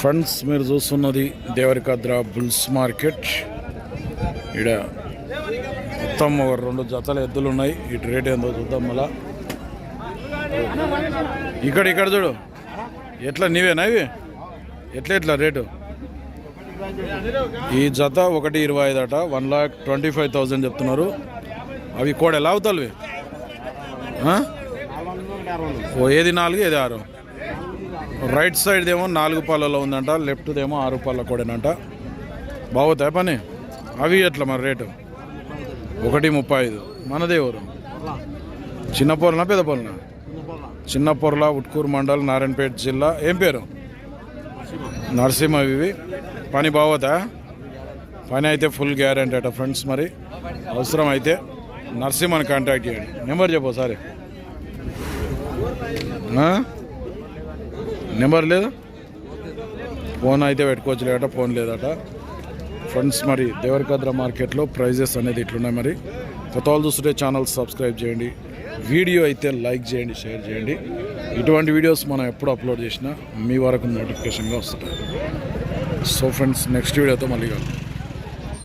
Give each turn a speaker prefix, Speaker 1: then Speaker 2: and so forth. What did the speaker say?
Speaker 1: Friends మీరు చూస్తున్నది Devarakadra bulls market. ఇక్కడ మొత్తం ఒక రెండు జతల ఎద్దులు ఉన్నాయి. ఇటు రేట్ ఏందో చూద్దాం మళ్ళా. ఇక్కడ ఇక్కడ చూడు. ఎట్లా నీవేనా ఇవి? ఎట్లా ఎట్లా రేటు? ఈ జత ఒకటి ఇరవై ఐదు అట one lakh twenty five thousand చెప్తున్నారు. అవి కోడెలా ఎలా అవుతాయి ఓ ఏది నాలుగు ఏది ఆరు? రైట్ సైడ్ ఏమో నాలుగు పాలలో ఉందంట లెఫ్ట్ ఆరు పాల కూడానంట. బాగుతాయి పని అవి ఎట్లా మరి రేటు? ఒకటి ముప్పై ఐదు మనదే ఊరు. చిన్న పొరనా పెద్ద పొరనా? చిన్న పొరల ఉట్కూరు మండల్ నారాయణపేట జిల్లా. ఏం పేరు? నరసింహ ఇవి పని బాగోతా పని అయితే ఫుల్ గ్యారంటీ అట ఫ్రెండ్స్ మరి. అవసరం అయితే నరసింహని కాంటాక్ట్ చేయండి. నెంబర్ చెప్పు సరే నెంబర్ లేదు? ఫోన్ అయితే పెట్టుకోవచ్చు లేదట ఫోన్ లేదట. ఫ్రెండ్స్ మరి దేవరకద్ర మార్కెట్లో ప్రైజెస్ అనేది ఇట్లున్నాయి మరి. కొత్త వాళ్ళు చూస్తుంటే ఛానల్ సబ్స్క్రైబ్ చేయండి. వీడియో అయితే లైక్ చేయండి షేర్ చేయండి. ఇటువంటి వీడియోస్ మనం ఎప్పుడు అప్లోడ్ చేసినా మీ వరకు నోటిఫికేషన్గా వస్తుంటాయి సో ఫ్రెండ్స్ నెక్స్ట్ వీడియోతో మళ్ళీ కలుగుతాం